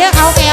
เด้อเอาแอ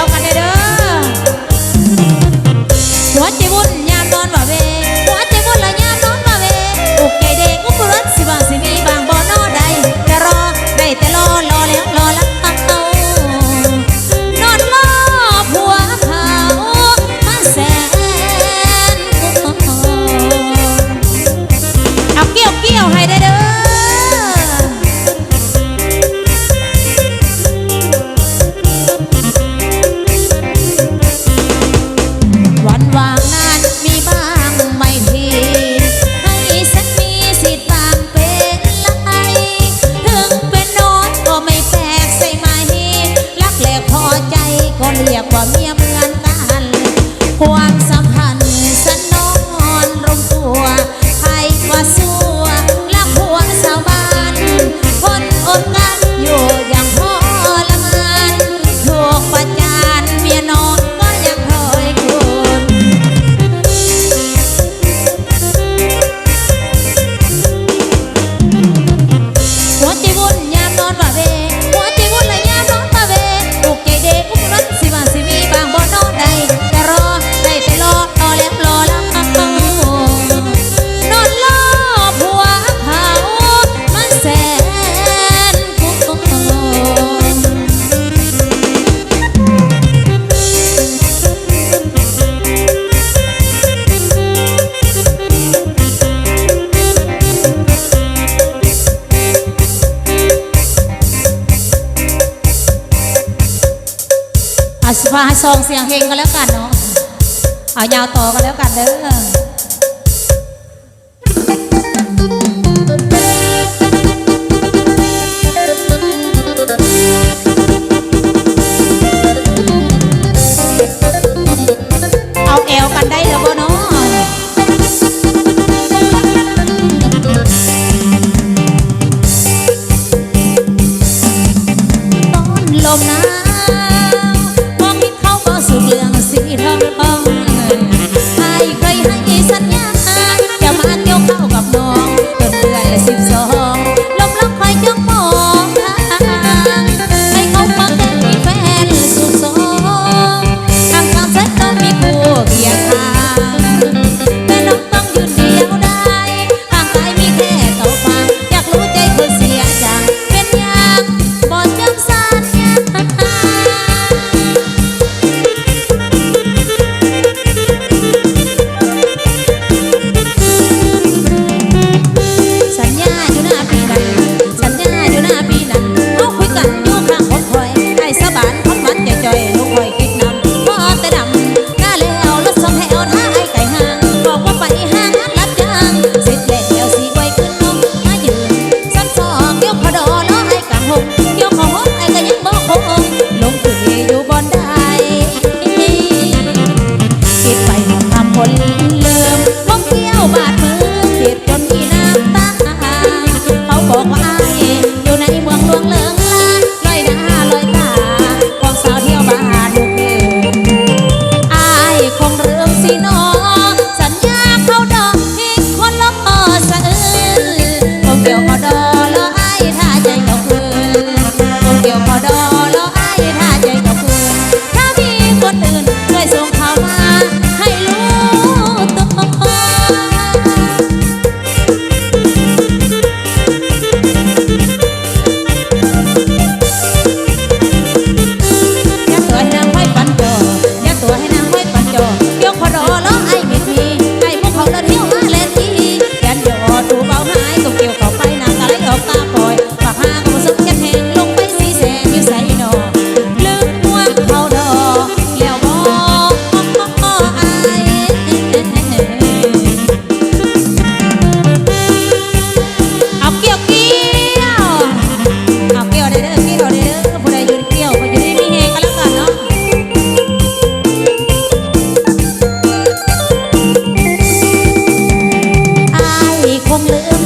อาสภาให้ซองเสียงเฮงกันแล้วกันเนาะเอายาวต่อกันแล้วกันเด้อ momento